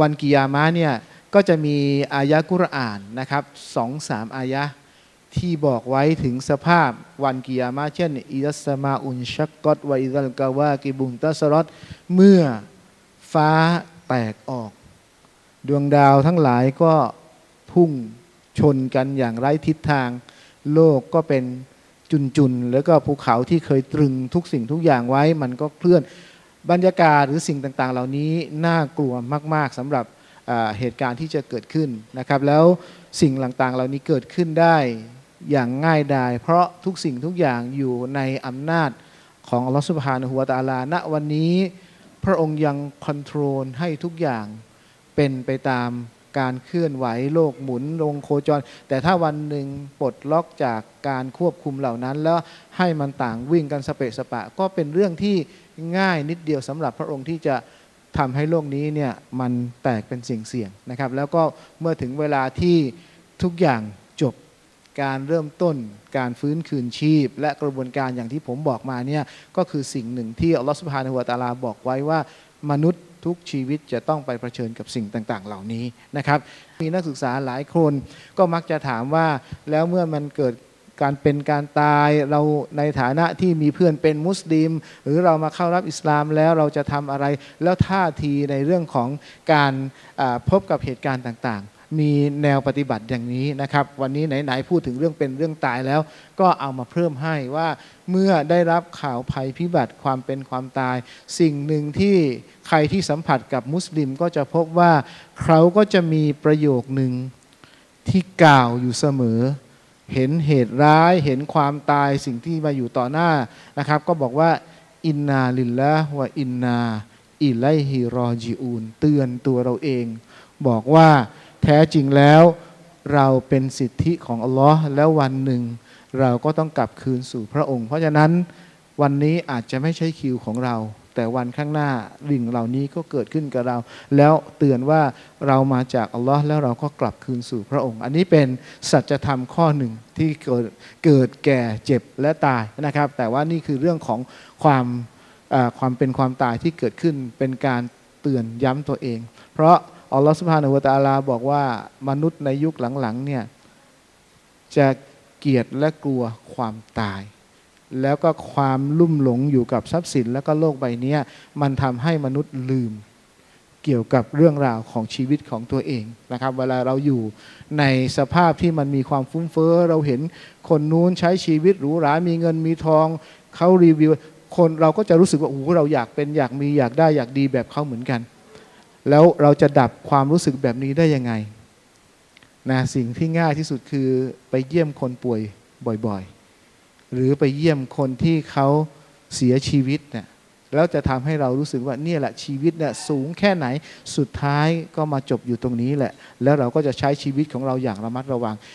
วันกิยามะเนี่ยก็จะมีอายะกุรอานนะครับสองสามอายะที่บอกไว้ถึงสภาพวันกิยามะเช่นอิยัสมาอุนชักกตวอิซัลกาวากิบุงตัสรอตเมื่อฟ้าแตกออก ดวงดาวทั้งหลายก็พุ่งชนกันอย่างไร้ทิศทาง โลกก็เป็นจุนๆ แล้วก็ภูเขาที่เคยตรึงทุกสิ่งทุกอย่างไว้มันก็เคลื่อน บรรยากาศหรือสิ่งต่างๆ เหล่านี้น่ากลัวมาก ๆสำหรับเหตุการณ์ที่จะเกิดขึ้นนะครับ แล้วสิ่งต่างๆ เหล่านี้เกิดขึ้นได้อย่างง่ายดาย เพราะทุกสิ่งทุกอย่างอยู่ในอำนาจของอัลลอฮฺสุบฮานะฮูวาตะอาลา ณ วันนี้พระองค์ยังคอนโทรลให้ทุกอย่างเป็นไปตาม การเคลื่อนไหวโลกหมุนลงโคจร แต่ถ้าวันหนึ่งปลดล็อกจากการควบคุมเหล่านั้น แล้วให้มันต่างวิ่งกันสเปะสปะ ก็เป็นเรื่องที่ง่ายนิดเดียวสำหรับพระองค์ที่จะทำให้โลกนี้เนี่ยมันแตกเป็นสิ่งเสี่ยงนะครับ แล้วก็เมื่อถึงเวลาที่ทุกอย่างจบการเริ่มต้นการฟื้นคืนชีพ และกระบวนการอย่างที่ผมบอกมาเนี่ยก็คือสิ่งหนึ่งที่อัลลอฮฺสุบฮานะฮูวตาลาบอกไว้ว่ามนุษย์ ทุกชีวิตจะต้องไปเผชิญกับสิ่งต่าง ๆ เหล่านี้นะครับ มีนักศึกษาหลายคนก็มักจะถามว่าแล้วเมื่อมันเกิดการเป็นการตายเราในฐานะที่มีเพื่อนเป็นมุสลิม หรือเรามาเข้ารับอิสลามแล้วเราจะทำอะไร แล้วท่าทีในเรื่องของการพบกับเหตุการณ์ต่างๆ มีแนวปฏิบัติอย่างนี้นะครับ วันนี้ไหนๆพูดถึงเรื่องเป็นเรื่องตายแล้ว ก็เอามาเพิ่มให้ว่าเมื่อได้รับข่าวภัยพิบัติความเป็นความตาย สิ่งหนึ่งที่ใครที่สัมผัสกับมุสลิมก็จะพบว่าเขาก็จะมีประโยคหนึ่งที่กล่าวอยู่เสมอ เห็นเหตุร้ายเห็นความตายสิ่งที่มาอยู่ต่อหน้านะครับ ก็บอกว่าอินนาลิลละวะอินนาอิไลฮิรอจิอูนเตือนตัวเราเอง บอกว่า ท้จริงแล้วเราเป็นสิทธิของอัลลอฮ์แล้ววันหนึ่ง เราก็ต้องกลับคืนสู่พระองค์ เพราะฉะนั้นวันนี้อาจจะไม่ใช่คิวของเรา แต่วันข้างหน้าริ่งเหล่านี้ก็เกิดขึ้นกับเรา แล้วเตือนว่าเรามาจากอัลลอฮ์แล้วเราก็กลับคืนสู่พระองค์ อันนี้เป็นสัจธรรมข้อหนึ่งที่เกิดเกิดแก่เจ็บและตายนะครับ แต่ว่านี่คือเรื่องของความความเป็นความตายที่เกิดขึ้นเป็นการเตือนย้ำตัวเอง เพราะ อัลลอฮ์สุบฮานะฮูวตาลาบอกว่ามนุษย์ในยุคหลังๆเนี่ยจะเกลียดและกลัวความตาย แล้วก็ความลุ่มหลงอยู่กับทรัพย์สิน แล้วก็โลกใบนี้มันทำให้มนุษย์ลืมเกี่ยวกับเรื่องราวของชีวิตของตัวเองนะครับ เวลาเราอยู่ในสภาพที่มันมีความฟุ้งเฟ้อเราเห็นคนนู้นใช้ชีวิตหรูหรามีเงินมีทองเขารีวิว คนเราก็จะรู้สึกว่าโอ้เราอยากเป็นอยากมีอยากได้อยากดีแบบเขาเหมือนกัน แล้วเราจะดับความรู้สึกแบบนี้ได้ยังไงนะสิ่งที่ง่ายที่สุดคือไปเยี่ยมคนป่วยบ่อยๆ หรือไปเยี่ยมคนที่เขาเสียชีวิตเนี่ยแล้วจะทำให้เรารู้สึกว่าเนี่ยแหละชีวิตเนี่ยสูงแค่ไหนสุดท้ายก็มาจบอยู่ตรงนี้แหละ แล้วเราก็จะใช้ชีวิตของเราอย่างระมัดระวัง